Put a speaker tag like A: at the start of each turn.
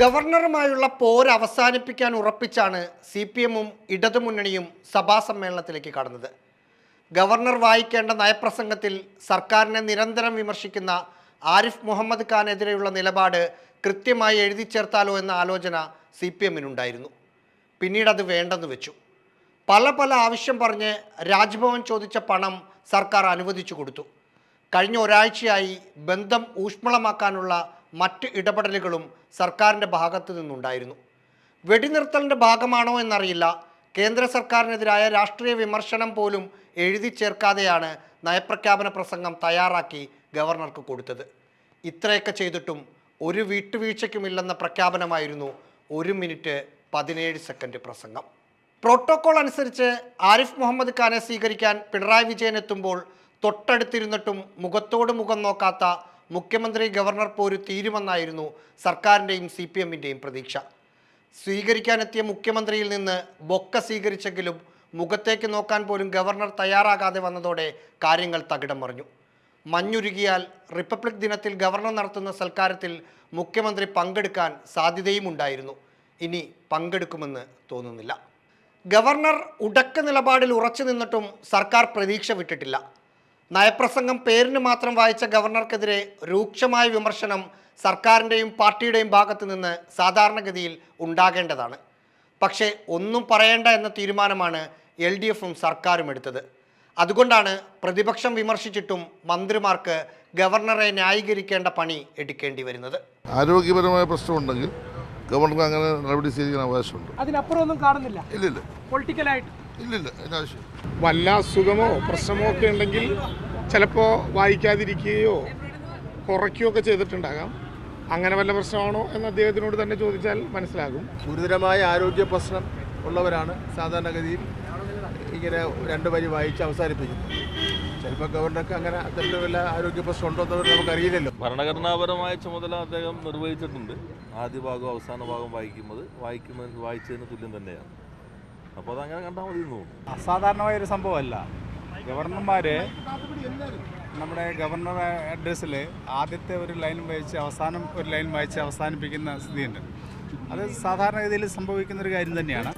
A: ഗവർണറുമായുള്ള പോര് അവസാനിപ്പിക്കാൻ ഉറപ്പിച്ചാണ് C P എമ്മും ഇടതുമുന്നണിയും സഭാ സമ്മേളനത്തിലേക്ക് കടന്നത്. ഗവർണർ വായിക്കേണ്ട നയപ്രസംഗത്തിൽ സർക്കാരിനെ നിരന്തരം വിമർശിക്കുന്ന ആരിഫ് മുഹമ്മദ് ഖാനെതിരെയുള്ള നിലപാട് കൃത്യമായി എഴുതി ചേർത്താലോ എന്ന ആലോചന സി പി എമ്മിനുണ്ടായിരുന്നു. പിന്നീട് അത് വേണ്ടെന്ന് വെച്ചു. പല പല ആവശ്യം പറഞ്ഞ് രാജ്ഭവൻ ചോദിച്ച പണം സർക്കാർ അനുവദിച്ചു കൊടുത്തു. കഴിഞ്ഞ ഒരാഴ്ചയായി ബന്ധം ഊഷ്മളമാക്കാനുള്ള മറ്റ് ഇടപെടലുകളും സർക്കാരിന്റെ ഭാഗത്തു നിന്നുണ്ടായിരുന്നു. വെടിനിർത്തലിന്റെ ഭാഗമാണോ എന്നറിയില്ല. കേന്ദ്ര സർക്കാരിനെതിരായ രാഷ്ട്രീയ വിമർശനം പോലും എഴുതി ചേർക്കാതെയാണ് നയപ്രഖ്യാപന പ്രസംഗം തയ്യാറാക്കി ഗവർണർക്ക് കൊടുത്തത്. ഇത്രയൊക്കെ ചെയ്തിട്ടും ഒരു വീട്ടുവീഴ്ചയ്ക്കുമില്ലെന്ന പ്രഖ്യാപനമായിരുന്നു ഒരു മിനിറ്റ് പതിനേഴ് സെക്കൻഡ് പ്രസംഗം. പ്രോട്ടോകോൾ അനുസരിച്ച് ആരിഫ് മുഹമ്മദ് ഖാനെ സ്വീകരിക്കാൻ പിണറായി വിജയൻ എത്തുമ്പോൾ തൊട്ടടുത്തിരുന്നിട്ടും മുഖത്തോട് മുഖം നോക്കാത്ത മുഖ്യമന്ത്രി ഗവർണർ പോരു തീരുമെന്നായിരുന്നു സർക്കാരിന്റെയും സി പി എമ്മിന്റെയും പ്രതീക്ഷ. സ്വീകരിക്കാനെത്തിയ മുഖ്യമന്ത്രിയിൽ നിന്ന് ബൊക്ക സ്വീകരിച്ചെങ്കിലും മുഖത്തേക്ക് നോക്കാൻ പോലും ഗവർണർ തയ്യാറാകാതെ വന്നതോടെ കാര്യങ്ങൾ തകിടം മറിഞ്ഞു. മഞ്ഞുരുകിയാൽ റിപ്പബ്ലിക് ദിനത്തിൽ ഗവർണർ നടത്തുന്ന സൽക്കാരത്തിൽ മുഖ്യമന്ത്രി പങ്കെടുക്കാൻ സാധ്യതയും ഉണ്ടായിരുന്നു ഇനി പങ്കെടുക്കുമെന്ന് തോന്നുന്നില്ല. ഗവർണർ ഉടക്ക നിലപാടിൽ ഉറച്ചു നിന്നിട്ടും സർക്കാർ പ്രതീക്ഷ വിട്ടിട്ടില്ല. നയപ്രസംഗം പേരിന് മാത്രം വായിച്ച ഗവർണർക്കെതിരെ രൂക്ഷമായ വിമർശനം സർക്കാരിന്റെയും പാർട്ടിയുടെയും ഭാഗത്തു നിന്ന് സാധാരണഗതിയിൽ ഉണ്ടാകേണ്ടതാണ്. പക്ഷേ ഒന്നും പറയേണ്ട എന്ന തീരുമാനമാണ് എൽ ഡി എഫും സർക്കാരും എടുത്തത്. അതുകൊണ്ടാണ് പ്രതിപക്ഷം വിമർശിച്ചിട്ടും മന്ത്രിമാർക്ക് ഗവർണറെ ന്യായീകരിക്കേണ്ട പണി എടുക്കേണ്ടി വരുന്നത്.
B: ആരോഗ്യപരമായ പ്രശ്നമുണ്ടെങ്കിൽ ഗവർണർക്ക് അങ്ങനെ നടപടി സ്വീകരിക്കാൻ അവകാശമുണ്ട്.
C: അതിനപ്പുറം ഒന്നും കാണുന്നില്ല.
B: ഇല്ലില്ല.
C: പൊളിറ്റിക്കലായിട്ട്
B: ഇല്ലില്ല
D: വല്ല അസുഖമോ പ്രശ്നമോ ഒക്കെ ഉണ്ടെങ്കിൽ ചിലപ്പോൾ വായിക്കാതിരിക്കുകയോ കുറയ്ക്കുകയോ ഒക്കെ ചെയ്തിട്ടുണ്ടാകാം. അങ്ങനെ വല്ല പ്രശ്നമാണോ എന്ന് അദ്ദേഹത്തിനോട് തന്നെ ചോദിച്ചാൽ മനസ്സിലാകും.
E: ഗുരുതരമായ ആരോഗ്യ പ്രശ്നം ഉള്ളവരാണ് സാധാരണഗതിയിൽ ഇങ്ങനെ രണ്ട് വരി വായിച്ച് അവസാനിപ്പിക്കുന്നത്. ചിലപ്പോൾ ഗവർണർക്ക് അങ്ങനെ അത്തരത്തിൽ വല്ല ആരോഗ്യ പ്രശ്നം ഉണ്ടോ എന്ന് നമുക്കറിയില്ലല്ലോ.
F: ഭരണഘടനാപരമായ ചുമതല അദ്ദേഹം നിർവഹിച്ചിട്ടുണ്ട്. ആദ്യ ഭാഗവും അവസാന ഭാഗവും വായിക്കുന്നത് വായിക്കുന്ന വായിച്ചതിന് തുല്യം തന്നെയാണ്. അപ്പോൾ അതങ്ങനെ കണ്ടാൽ മതി
G: അസാധാരണമായ ഒരു സംഭവമല്ല. ഗവർണർമാർ നമ്മുടെ ഗവർണർ അഡ്രസ്സിൽ ആദ്യത്തെ ഒരു ലൈൻ വായിച്ച് അവസാനം ഒരു ലൈൻ വായിച്ച് അവസാനിപ്പിക്കുന്ന സ്ഥിതിയുണ്ട്. അത് സാധാരണഗതിയിൽ സംഭവിക്കുന്ന ഒരു കാര്യം തന്നെയാണ്.